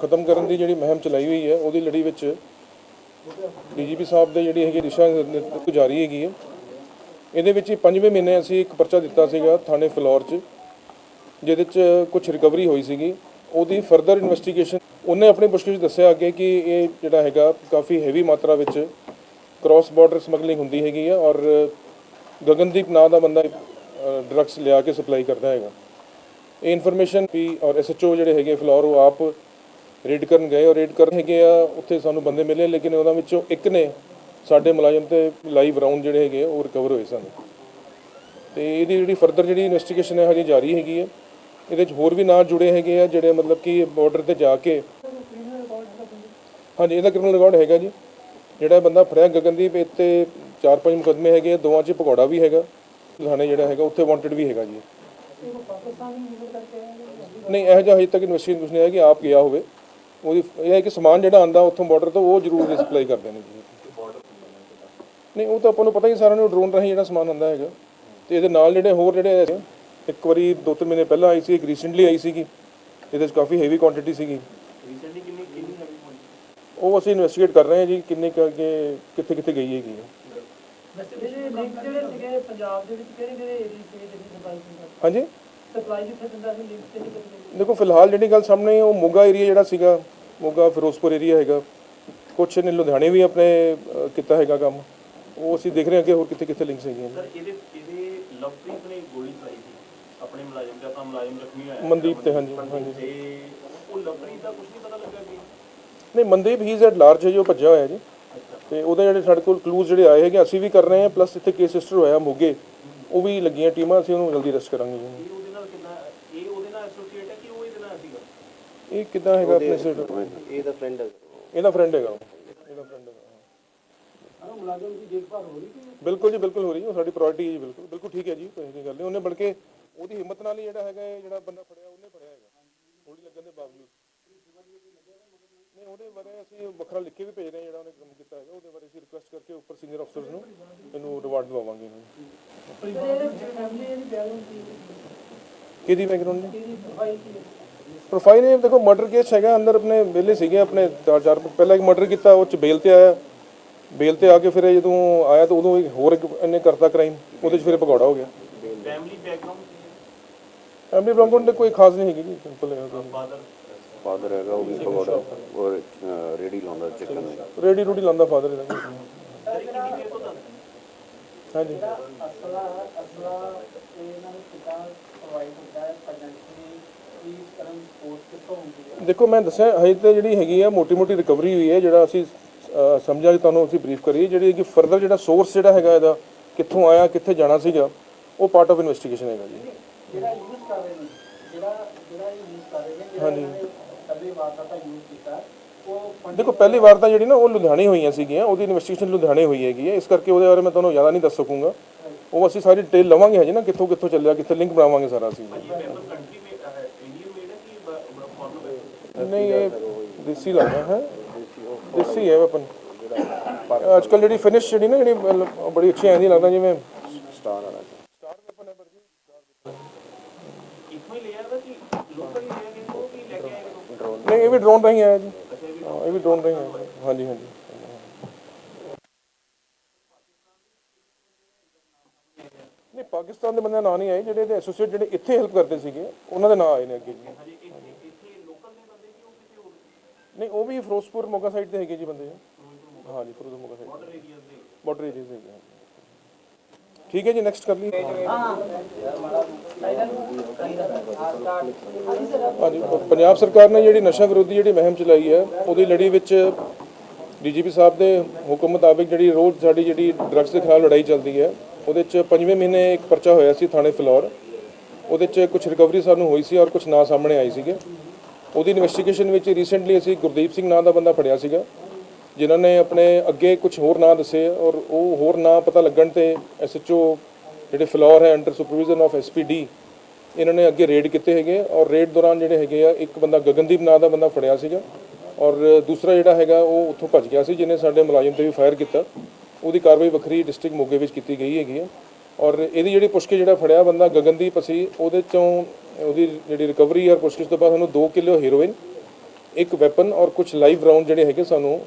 ਖਤਮ ਕਰਨ ਦੀ ਜਿਹੜੀ ਮੁਹਿੰਮ ਚਲਾਈ ਹੋਈ ਹੈ, ਉਹਦੀ ਲੜੀ ਵਿੱਚ ਡੀਜੀਪੀ ਸਾਹਿਬ ਦੇ ਜਿਹੜੀ ਹੈਗੀ ਦਿਸ਼ਾ ਨਿਰਦੇਸ਼ ਜਾਰੀ ਹੈਗੀ ਹੈ। ਇਹਦੇ ਵਿੱਚ ਹੀ ਪੰਜਵੇਂ ਮਹੀਨੇ ਅਸੀਂ ਇੱਕ ਪਰਚਾ ਦਿੱਤਾ ਸੀਗਾ ਥਾਣੇ ਫਲੋਰ 'ਚ, ਜਿਹਦੇ 'ਚ ਕੁਝ ਰਿਕਵਰੀ ਹੋਈ ਸੀਗੀ। ਉਹਦੀ ਫਰਦਰ ਇਨਵੈਸਟੀਗੇਸ਼ਨ ਉਹਨੇ ਆਪਣੀ ਪੁੱਛਗਿੱਛ 'ਚ ਦੱਸਿਆ ਅੱਗੇ ਕਿ ਇਹ ਜਿਹੜਾ ਹੈਗਾ ਕਾਫੀ ਹੈਵੀ ਮਾਤਰਾ ਵਿੱਚ ਕ੍ਰਾਸ ਬਾਰਡਰ ਸਮਗਲਿੰਗ ਹੁੰਦੀ ਹੈਗੀ ਹੈ ਔਰ ਗਗਨਦੀਪ ਨਾਂ ਦਾ ਬੰਦਾ ਡਰੱਗਸ ਲਿਆ ਕੇ ਸਪਲਾਈ ਕਰਦਾ ਹੈਗਾ। ਇਹ ਇਨਫੋਰਮੇਸ਼ਨ ਵੀ ਔਰ ਐਸਐਚਓ ਜਿਹੜੇ ਹੈਗੇ ਫਲੋਰ, ਉਹ ਆਪ ਰੇਡ ਕਰਨ ਗਏ ਔਰ ਰੇਡ ਕਰਨ ਹੈਗੇ ਆ ਉੱਥੇ ਸਾਨੂੰ ਬੰਦੇ ਮਿਲੇ ਲੇਕਿਨ ਉਹਨਾਂ ਵਿੱਚੋਂ ਇੱਕ ਨੇ ਸਾਡੇ ਮੁਲਾਜ਼ਮ ਤੇ ਲਾਈਵ ਰਾਉਂਡ ਜਿਹੜੇ ਹੈਗੇ ਉਹ ਰਿਕਵਰ ਹੋਏ ਸਨ। ਤੇ ਇਹਦੀ ਜਿਹੜੀ ਫਰਦਰ ਜਿਹੜੀ ਇਨਵੈਸਟੀਗੇਸ਼ਨ ਹੈ ਹਜੇ ਜਾਰੀ ਹੈਗੀ ਹੈ ਇਹਦੇ ਵਿੱਚ ਹੋਰ ਵੀ ਨਾਂ ਜੁੜੇ ਹੈਗੇ ਆ ਜਿਹੜੇ ਮਤਲਬ ਕਿ ਬਾਰਡਰ ਤੇ ਜਾ ਕੇ ਹਾਂਜੀ ਇਹਦਾ ਕ੍ਰਿਮੀਨਲ ਰਿਕਾਰਡ ਹੈਗਾ ਜੀ। ਜਿਹੜਾ ਬੰਦਾ ਫੜਿਆ ਗਗਨਦੀਪ ਤੇ ਚਾਰ ਪੰਜ ਮੁਕਦਮੇ ਹੈਗੇ ਆ, ਦੋਵਾਂ 'ਚ ਭਗੌੜਾ ਵੀ ਹੈਗਾ। ਲੁਧਿਆਣੇ ਜਿਹੜਾ ਹੈਗਾ ਉੱਥੇ ਵਾਂਟਡ ਵੀ ਹੈਗਾ ਜੀ। ਨਹੀਂ ਇਹੋ ਜਿਹਾ ਹਜੇ ਤੱਕ ਇਨਵੈਸਟੀਗੇਸ਼ਨ ਕੁਛ ਨਹੀਂ ਹੈ ਕਿ ਆਪ ਗਿਆ ਹੋਵੇ। ਉਹਦੀ ਇਹ ਹੈ ਕਿ ਸਮਾਨ ਜਿਹੜਾ ਆਂਦਾ ਉੱਥੋਂ ਬਾਰਡਰ ਤੋਂ ਉਹ ਜ਼ਰੂਰ ਸਪਲਾਈ ਕਰਦੇ ਨੇ ਜੀ। ਨਹੀਂ ਉਹ ਤਾਂ ਆਪਾਂ ਨੂੰ ਪਤਾ ਹੀ ਸਾਰਿਆਂ ਨੂੰ ਡਰੋਨ ਰਾਹੀਂ ਜਿਹੜਾ ਸਮਾਨ ਆਂਦਾ ਹੈਗਾ। ਤੇ ਇਹਦੇ ਨਾਲ ਜਿਹੜੇ ਹੋਰ ਜਿਹੜੇ ਇੱਕ ਵਾਰੀ ਦੋ ਤਿੰਨ ਮਹੀਨੇ ਪਹਿਲਾਂ ਆਈ ਸੀ ਇੱਕ ਰੀਸੈਂਟਲੀ ਆਈ ਸੀਗੀ। ਇਹਦੇ ਵਿੱਚ ਕਾਫੀ ਹੈਵੀ ਕੁਆਂਟੀਟੀ ਸੀਗੀ। ਰੀਸੈਂਟਲੀ ਕਿੰਨੀ ਕਿੰਨੀ ਉਹ ਅਸੀਂ ਇਨਵੈਸਟੀਗੇਟ ਕਰ ਰਹੇ ਹਾਂ ਜੀ ਕਿੰਨੇ ਕੁ ਅੱਗੇ ਕਿੱਥੇ ਕਿੱਥੇ ਗਈ ਹੈਗੀ ਵੈਸੇ ਜਿਹੜੇ ਲਿੰਕ ਜਿਹੜੇ ਸੀਗੇ ਪੰਜਾਬ ਦੇ ਵਿੱਚ ਕਿਹੜੇ ਕਿਹੜੇ ਏਰੀਆ ਸੀਗੇ ਹਾਂਜੀ? ਸਪਲਾਈ ਜਿੱਥੇ ਦਿੰਦਾ ਸੀ ਲਿੰਕ ਤੇ ਨਹੀਂ ਕਰਦੇ। ਦੇਖੋ ਫਿਲਹਾਲ ਜਿਹੜੀ ਗੱਲ ਸਾਹਮਣੇ ਆਈ, ਉਹ ਮੋਗਾ ਏਰੀਆ ਜਿਹੜਾ ਸੀਗਾ ਮੋਗਾ ਫਿਰੋਜ਼ਪੁਰ ਏਰੀਆ ਹੈਗਾ ਕੁਛ ਨੇ ਲੁਧਿਆਣੇ ਵੀ ਆਪਣੇ ਕੀਤਾ ਹੈਗਾ ਕੰਮ। ਉਹ ਅਸੀਂ ਦੇਖ ਰਹੇ ਹਾਂ ਕਿ ਹੋਰ ਕਿੱਥੇ ਕਿੱਥੇ ਲਿੰਕਸ ਹੈਗੀਆਂ ਨੇ। ਸਰ ਇਹਦੇ ਇਹਦੇ ਲਵਪ੍ਰੀਤ ਨੇ ਗੋਲੀ ਚਲਾਈ ਸੀ ਆਪਣੇ ਮੁਲਾਜ਼ਮ ਤੇ ਆਪਣਾ ਮੁਲਾਜ਼ਮ ਜ਼ਖਮੀ ਹੋਇਆ। ਮਨਦੀਪ ਤੇ ਹਾਂਜੀ ਹਾਂਜੀ। ਤੇ ਉਹ ਲਵਪ੍ਰੀਤ ਦਾ ਕੁਝ ਨਹੀਂ ਪਤਾ ਲੱਗਾ ਕਿ? ਨਹੀਂ ਮਨਦੀਪ ਹੀ ਇਜ਼ ਐਟ ਲਾਰਜ ਹੈ ਜੋ ਭੱਜਿਆ ਹੋਇਆ ਜੀ। ਤੇ ਉਹਦੇ ਜਿਹੜੇ ਸਾਡੇ ਕੋਲ ਕਲੂਜ਼ ਜਿਹੜੇ ਆਏ ਹੈਗੇ ਅਸੀਂ ਵੀ ਕਰ ਰਹੇ ਹਾਂ ਪਲੱਸ ਇੱਥੇ ਕੇਸ ਰਜਿਸਟਰ ਹੋਇਆ ਮੋਗੇ ਉਹ ਵੀ ਲੱਗੀਆਂ ਟੀਮਾਂ ਅਸੀਂ ਉਹਨੂੰ ਜਲਦੀ ਅਰੈਸਟ ਕਰਾਂਗੇ ਜੀ ਇਹ ਉਹਦੇ ਨਾਲ ਕਿੰਨਾ ਇਹ ਉਹਦੇ ਨਾਲ ਐਸੋਸੀਏਟ ਹੈ ਕਿ ਉਹ ਇਹਦੇ ਨਾਲ ਸੀਗਾ ਇਹ ਕਿੱਦਾਂ ਹੈਗਾ ਆਪਣੇ ਸਿਰ? ਇਹ ਦਾ ਫਰੈਂਡ ਹੈ ਇਹਦਾ ਫਰੈਂਡ ਹੈਗਾ। ਉਹ। ਇਹਦਾ ਫਰੈਂਡ ਹੈਗਾ। ਹਾਂ। ਮੁਲਾਜ਼ਮ ਦੀ ਦੇਖਭਾਲ ਹੋ ਰਹੀ ਕਿ ਬਿਲਕੁਲ ਜੀ ਬਿਲਕੁਲ ਹੋ ਰਹੀ ਹੈ। ਉਹ ਸਾਡੀ ਪ੍ਰਾਇੋਰਟੀ ਹੈ ਜੀ ਬਿਲਕੁਲ। ਬਿਲਕੁਲ ਠੀਕ ਹੈ ਜੀ ਕੋਈ ਐਸੀ ਗੱਲ ਨਹੀਂ। ਉਹਨੇ ਬਲਕਿ ਉਹਦੀ ਹਿੰਮਤ ਨਾਲ ਹੀ ਜਿਹੜਾ ਹੈਗਾ ਇਹ ਜਿਹੜਾ ਬੰਦਾ ਫੜਿਆ ਉਹਨੇ ਫੜਿਆ ਹੈਗਾ। ਗੋਲੀ ਲੱਗਣ ਦੇ ਬਾਵਜੂਦ। ਨਹੀਂ ਉਹਦੇ ਬਾਰੇ ਅਸੀਂ ਵੱਖਰਾ ਲਿਖ ਕੇ ਵੀ ਭੇਜ ਰਹੇ ਹਾਂ ਜਿਹੜਾ ਉਹਨੇ ਕੰਮ ਕੀਤਾ ਹੈਗਾ। ਉਹਦੇ ਬਾਰੇ ਅਸੀਂ ਰਿਕੁਐਸਟ ਕਰਕੇ ਉੱਪਰ ਸੀਨੀਅਰ ਅਫਸਰਸ ਨੂੰ ਇਹਨੂੰ ਰਿਵਾਰਡ ਦਵਾਵਾਂਗੇ ਇਹਨੂੰ ਇਹਦੇ ਫੈਮਿਲੀ ਦੀ ਬੈਕਗ੍ਰਾਉਂਡ ਕੀ ਕਿਹਦੀ ਬੈਕਗ੍ਰਾਉਂਡ ਨੇ ਪ੍ਰੋਫਾਈਲ ਇਹ ਦੇਖੋ ਮਰਡਰ ਕੇਸ ਹੈਗਾ ਅੰਦਰ ਆਪਣੇ ਵਿਹਲੇ ਸੀਗੇ ਆਪਣੇ ਚਾਰ ਚਾਰ ਪਹਿਲਾਂ ਇੱਕ ਮਰਡਰ ਕੀਤਾ ਉਹ ਚ ਬੇਲ ਤੇ ਆਇਆ। ਬੇਲ ਤੇ ਆ ਕੇ ਫਿਰ ਜਦੋਂ ਆਇਆ ਤਾਂ ਉਦੋਂ ਇੱਕ ਹੋਰ ਇੱਕ ਇਹਨੇ ਕਰਤਾ ਕ੍ਰਾਈਮ ਉਹਦੇ ਚ ਫਿਰ ਭਗੌੜਾ ਹੋ ਗਿਆ। ਫੈਮਿਲੀ ਬੈਕਗ੍ਰਾਉਂਡ ਫੈਮਿਲੀ ਬੈਕਗ੍ਰਾਉਂਡ ਕੋਈ ਖਾਸ ਨਹੀਂ ਹੈਗੀ ਜੀ ਸਿੰਪਲ ਹੈ ਫਾਦਰ ਫਾਦਰ ਹੈਗਾ ਉਹ ਵੀ ਪਕੌੜਾ ਔਰ ਰੇੜੀ ਲਾਉਂਦਾ ਚਿਕਨ ਦੀ ਰੇਡੀ ਰੂਡੀ ਲਾਂਦਾ ਫਾਦਰ ਇਹਦਾ ਹਾਂਜੀ। ਅਸਲਾ ਅਸਲਾ ਇਹਨਾਂ ਨੂੰ ਕਿਦਾਂ ਪ੍ਰੋਵਾਈਡ ਹੁੰਦਾ ਹੈ ਫਾਈਨੈਂਸ਼ਲੀ ਕੀ ਕਰਨ ਸਪੋਰਟ ਕਿੱਥੋਂ ਹੁੰਦੀ ਹੈ ਦੇਖੋ ਮੈਂ ਦੱਸਿਆ ਹਜੇ ਤੇ ਜਿਹੜੀ ਹੈਗੀ ਆ ਮੋਟੀ ਮੋਟੀ ਰਿਕਵਰੀ ਹੋਈ ਹੈ ਜਿਹੜਾ ਅਸੀਂ ਸਮਝਿਆ ਕਿ ਤੁਹਾਨੂੰ ਅਸੀਂ ਬਰੀਫ ਕਰੀਏ ਜਿਹੜੀ ਕਿ ਫਰਦਰ ਜਿਹੜਾ ਸੋਰਸ ਜਿਹੜਾ ਹੈਗਾ ਇਹਦਾ ਕਿੱਥੋਂ ਆਇਆ ਕਿੱਥੇ ਜਾਣਾ ਸੀਗਾ ਉਹ ਪਾਰਟ ਆਫ ਇਨਵੈਸਟੀਗੇਸ਼ਨ ਹੈਗਾ ਜੀ। ਜਿਹੜਾ ਯੂਜ਼ ਕਰ ਰਹੇ ਨੇ ਜਿਹੜਾ ਜਿਹੜਾ ਯੂਜ਼ ਕਰ ਰਹੇ ਨੇ ਜਿਹੜਾ ਇਹਨਾਂ ਨੇ ਪਹਿਲੀ ਵਾਰ ਦਾ ਯੂਜ਼ ਕੀਤਾ ਉਹ ਦੇਖੋ ਪਹਿਲੀ ਵਾਰ ਤਾਂ ਜਿਹੜੀ ਨਾ ਉਹ ਲੁਧਿਆਣੇ ਹੋਈਆਂ ਸੀਗੀਆਂ ਉਹਦੀ ਇਨਵੈਸਟੀਗੇਸ਼ਨ ਲੁਧਿਆਣੇ ਹੋਈ ਹੈਗੀ ਹੈ ਇਸ ਕਰਕੇ ਉਹਦੇ ਬਾਰੇ ਮੈਂ ਤੁਹਾਨੂੰ ਜ਼ਿਆਦਾ ਨਹੀਂ ਦੱਸ ਸਕੂੰਗਾ। ਉਹ ਅਸੀਂ ਸਾਰੀ ਡਿਟੇਲ ਲਵਾਂਗੇ ਹਜੇ ਨਾ ਕਿੱਥੋਂ ਕਿੱਥੋਂ ਚੱਲਿਆ ਕਿੱਥੇ ਲਿੰਕ ਬਣਾਵਾਂਗੇ ਸਾਰਾ ਅਸੀਂ ਇਹ ਵੈਪਨ ਕੰਟਰੀ ਮੇਡ ਹੈ ਇੰਡੀਅਨ ਮੇਡ ਹੈ ਕਿ ਬੜਾ ਫੋਰਨ ਨਹੀਂ ਇਹ ਦੇਸੀ ਲੱਗਦਾ ਹੈ। ਦੇਸੀ ਹੈ ਵੈਪਨ ਅੱਜ ਕੱਲ ਜਿਹੜੀ ਫਿਨਿਸ਼ ਜਿਹੜੀ ਨਾ ਜਿਹੜੀ ਬੜੀ ਅੱਛੀ ਆਂਦੀ ਲੱਗਦਾ ਜਿਵੇਂ ਸਟਾਰ ਵਾਲਾ ਸਟਾਰ ਵੈਪਨ ਹੈ ਪਰ ਜੀ। ਇੱਥੋਂ ਹੀ ਲਿਆ ਦਾ ਕਿ ਲੋਕਲ ਹੀ ਲਿਆ ਗਿਆ ਉਹ ਕੀ ਲੈ ਕੇ ਆਏ ਨੇ ਨਹੀਂ ਇਹ ਵੀ ਡਰੋਨ ਰਾਹੀਂ ਆਇਆ ਜੀ। ਇਹ ਵੀ ਡਰੋਨ ਰਾਹੀਂ ਆਇਆ ਹਾਂਜੀ ਹਾਂਜੀ। ਨਹੀਂ ਪਾਕਿਸਤਾਨ ਦੇ ਬੰਦੇ ਨਾਂ ਨਹੀਂ ਆਏ ਜਿਹੜੇ ਇਹਦੇ ਐਸੋਸੀਏਟ ਜਿਹੜੇ ਇੱਥੇ ਹੈਲਪ ਕਰਦੇ ਸੀਗੇ ਉਹਨਾਂ ਦੇ ਨਾਂ ਆਏ ਨੇ ਅੱਗੇ ਜੀ। ਨਹੀਂ ਉਹ ਵੀ ਫਿਰੋਜ਼ਪੁਰ ਮੋਗਾ ਸਾਈਡ ਤੇ ਹੈਗੇ ਜੀ ਬੰਦੇ। ਹਾਂ ਜੀ Firozpur Moga side border areas ਦੇ ਬਾਰਡਰ ਏਰੀਆਜ਼ ਹੈਗੇ ਹਾਂ। ਠੀਕ ਹੈ ਜੀ ਨੈਕਸਟ ਕਰ ਲਈ। ਹਾਂਜੀ ਪੰਜਾਬ ਸਰਕਾਰ ਨੇ ਜਿਹੜੀ ਨਸ਼ਾ ਵਿਰੋਧੀ ਜਿਹੜੀ ਮੁਹਿੰਮ ਚਲਾਈ ਹੈ ਉਹਦੀ ਲੜੀ ਵਿੱਚ ਡੀਜੀਪੀ ਸਾਹਿਬ ਦੇ ਹੁਕਮ ਮੁਤਾਬਿਕ ਜਿਹੜੀ ਰੋਜ਼ ਸਾਡੀ ਜਿਹੜੀ ਡਰੱਗਸ ਦੇ ਖਿਲਾਫ ਲੜਾਈ ਚੱਲਦੀ ਹੈ ਉਹਦੇ ਚ ਪੰਜਵੇਂ ਮਹੀਨੇ ਇੱਕ ਪਰਚਾ ਹੋਇਆ ਸੀ ਥਾਣੇ ਫਲੋਰ। ਉਹਦੇ ਚ ਕੁਝ ਰਿਕਵਰੀ ਸਾਨੂੰ ਹੋਈ ਸੀ ਔਰ ਕੁਝ ਨਾਂ ਸਾਹਮਣੇ ਆਈ ਸੀਗੇ। ਉਹਦੀ ਇਨਵੈਸਟੀਗੇਸ਼ਨ ਵਿੱਚ ਰੀਸੈਂਟਲੀ ਅਸੀਂ ਗੁਰਦੀਪ ਸਿੰਘ ਨਾਂ ਦਾ ਬੰਦਾ ਫੜਿਆ ਸੀਗਾ, ਜਿਨ੍ਹਾਂ ਨੇ ਆਪਣੇ ਅੱਗੇ ਕੁਝ ਹੋਰ ਨਾਂ ਦੱਸੇ ਔਰ ਉਹ ਹੋਰ ਨਾਂ ਪਤਾ ਲੱਗਣ ਤੇ ਐਸਐਚਓ ਜਿਹੜੇ ਫਲੋਰ ਹੈ ਅੰਡਰ ਸੁਪਰਵਿਜ਼ਨ ਆਫ ਐਸਪੀਡੀ ਇਹਨਾਂ ਨੇ ਅੱਗੇ ਰੇਡ ਕੀਤੇ ਹੈਗੇ ਔਰ ਰੇਡ ਦੌਰਾਨ ਜਿਹੜੇ ਹੈਗੇ ਆ, ਇੱਕ ਬੰਦਾ ਗਗਨਦੀਪ ਨਾਂ ਦਾ ਬੰਦਾ ਫੜਿਆ ਸੀਗਾ ਔਰ ਦੂਸਰਾ ਜਿਹੜਾ ਹੈਗਾ ਉਹ ਉੱਥੋਂ ਭੱਜ ਗਿਆ ਸੀ, ਜਿਹਨੇ ਸਾਡੇ ਮੁਲਾਜ਼ਮ ਤੇ ਵੀ ਫਾਇਰ ਕੀਤਾ। ਉਹਦੀ ਕਾਰਵਾਈ ਵੱਖਰੀ ਡਿਸਟ੍ਰਿਕਟ ਮੋਗੇ ਵਿੱਚ ਕੀਤੀ ਗਈ ਹੈਗੀ ਹੈ ਔਰ ਇਹਦੀ ਜਿਹੜੀ ਪੁਸ਼ਕੇ ਜਿਹੜਾ ਫੜਿਆ ਬੰਦਾ ਗਗਨਦੀਪ ਅਸੀਂ ਉਹਦੇ ਚੋਂ ਉਹਦੀ ਜਿਹੜੀ ਰਿਕਵਰੀ ਔਰ ਪੁਸ਼ਕਿਸ਼ ਤੋਂ ਬਾਅਦ ਉਹਨੂੰ 2 ਕਿਲੋ ਹੀਰੋਇਨ ਇੱਕ ਵੈਪਨ ਔਰ ਕੁਝ ਲਾਈਵ ਰਾਉਂਡ ਜਿਹੜੇ ਹੈਗੇ ਸਾਨੂੰ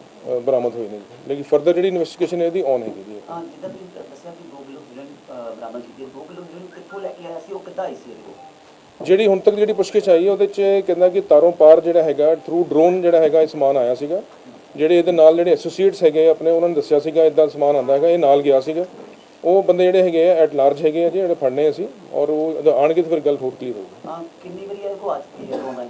ਬਰਾਮਦ ਹੋਏ ਨੇ। ਲੇਕਿਨ ਫਰਦਰ ਜਿਹੜੀ ਇਨਵੈਸਟੀਗੇਸ਼ਨ ਹੈ ਇਹਦੀ ਔਨ ਹੈਗੀ ਜੀ। ਹਾਂ ਜਿੱਦਾਂ ਤੁਸੀਂ ਦੱਸਿਆ ਕਿ 2 ਕਿਲੋ ਹੀਰਨ ਅਹ, ਬਰਾਮਦ ਕੀਤੀ 2 ਕਿਲੋ ਹੀਰਨ ਕਿੱਥੋਂ ਲੈ ਕੇ ਆਇਆ ਸੀ ਉਹ ਕਿੱਦਾਂ ਆਈ ਸੀ ਇਹਦੇ ਕੋਲ? ਜਿਹੜੀ ਹੁਣ ਤੱਕ ਜਿਹੜੀ ਪੁੱਛਗਿੱਛ ਆਈ ਹੈ ਉਹਦੇ 'ਚ ਕਹਿੰਦਾ ਕਿ ਤਾਰੋਂ ਪਾਰ ਜਿਹੜਾ ਹੈਗਾ ਥਰੂ ਡਰੋਨ ਜਿਹੜਾ ਹੈਗਾ ਇਹ ਸਮਾਨ ਆਇਆ ਸੀਗਾ। ਜਿਹੜੇ ਇਹਦੇ ਨਾਲ ਜਿਹੜੇ ਐਸੋਸੀਏਟਸ ਹੈਗੇ ਆਪਣੇ ਉਹਨਾਂ ਨੇ ਦੱਸਿਆ ਸੀਗਾ ਇਦਾਂ ਸਮਾਨ ਆਂਦਾ ਹੈਗਾ ਇਹ ਨਾਲ ਗਿਆ ਸੀਗਾ। ਉਹ ਬੰਦੇ ਜਿਹੜੇ ਹੈਗੇ ਆ ਐਟ ਲਾਰਜ ਹੈਗੇ ਆ ਜੀ ਜਿਹੜੇ ਫੜਨੇ ਅਸੀਂ ਔਰ ਉਹ ਜਦੋਂ ਆਣਗੇ ਤਾਂ ਫਿਰ ਗੱਲ ਹੋਰ ਕਲੀਅਰ ਹੋਊਗੀ। ਹਾਂ ਕਿੰਨੀ ਵਾਰੀ ਇਹਦੇ ਕੋਲ ਆ ਚੁੱਕੀ ਹੈ ਆਨਲਾਈਨ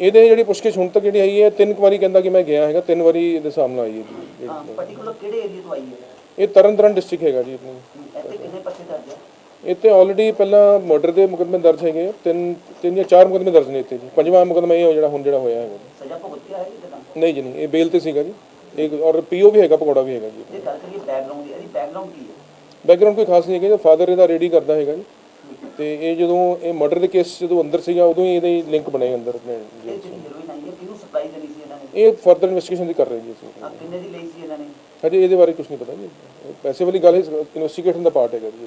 ਇਹਦੇ ਜਿਹੜੀ ਪੁੱਛਗਿੱਛ ਹੁਣ ਤੱਕ ਜਿਹੜੀ ਹੈਗੀ ਹੈ ਤਿੰਨ ਕੁ ਵਾਰੀ ਕਹਿੰਦਾ ਕਿ ਮੈਂ ਗਿਆ ਹੈਗਾ ਤਿੰਨ ਵਾਰੀ ਇਹਦੇ ਸਾਹਮਣੇ ਆਈ ਹੈ ਜੀ। ਹਾਂ ਪਾਰਟਿਕੂਲਰ ਕਿਹੜੇ ਏਰੀਆ ਤੋਂ ਆਈ ਹੈ? ਇਹ ਤਰਨਤਾਰਨ ਡਿਸਟ੍ਰਿਕਟ ਹੈਗਾ ਜੀ ਆਪਣੀ। ਇੱਥੇ ਕਿੰਨੇ ਪਰਚੇ ਦਰਜ ਹੈ? ਇੱਥੇ ਆਲਰੇਡੀ ਪਹਿਲਾਂ ਮਰਡਰ ਦੇ ਮੁਕੱਦਮੇ ਦਰਜ ਹੈਗੇ ਤਿੰਨ ਤਿੰਨ ਜਾਂ ਚਾਰ ਮੁਕੱਦਮੇ ਦਰਜ ਨੇ ਇੱਥੇ ਜੀ। ਪੰਜਵਾਂ ਮੁਕੱਦਮਾ ਇਹ ਹੋ ਜਿਹੜਾ ਹੁਣ ਜਿਹੜਾ ਹੋਇਆ ਹੈਗਾ। ਸਜ਼ਾ ਭੁਗਤਿਆ ਹੈ ਨਹੀਂ ਜੀ ਨਹੀਂ ਇਹ ਬੇਲ ਤੇ ਸੀਗਾ ਜੀ। ਇੱਕ ਔਰ ਪੀਓ ਵੀ ਹੈਗਾ ਪਕੌੜਾ ਵੀ ਹੈਗਾ ਜੀ। ਜੇ ਗੱਲ ਕਰੀਏ ਬੈਕਗ੍ਰਾਉਂਡ ਦੀ ਇਹਦੀ ਬੈਕਗ੍ਰਾਉਂਡ ਕੀ ਹੈ? ਬੈਕਗ੍ਰਾਉਂਡ ਕੋਈ ਖਾਸ ਨਹੀਂ ਹੈਗਾ ਫਾਦਰ ਇਹਦਾ ਰੈਡੀ ਕਰਦਾ ਹੈਗਾ ਜੀ। ਤੇ ਇਹ ਜਦੋਂ ਇਹ ਮਰਡਰ ਦੇ ਕੇਸ ਜਦੋਂ ਅੰਦਰ ਸੀਗਾ ਉਦੋਂ ਹੀ ਇਹਦੇ ਲਿੰਕ ਬਣੇ ਅੰਦਰ ਆਪਣੇ ਇਹ ਜੀ। ਫਰਦਰ ਇਨਵੈਸਟੀਗੇਸ਼ਨ ਦੀ ਕਰ ਰਹੇ ਜੀ ਅਸੀਂ। ਕਿੰਨੇ ਦੀ ਲਈ ਸੀ ਇਹਨਾਂ ਨੇ? ਹਜੇ ਇਹਦੇ ਬਾਰੇ ਕੁਝ ਨਹੀਂ ਪਤਾ ਜੀ। ਇਹ ਪੈਸੇ ਵਾਲੀ ਗੱਲ ਇਨਵੈਸਟੀਗੇਸ਼ਨ ਦਾ ਪਾਰਟ ਹੈਗਾ ਜੀ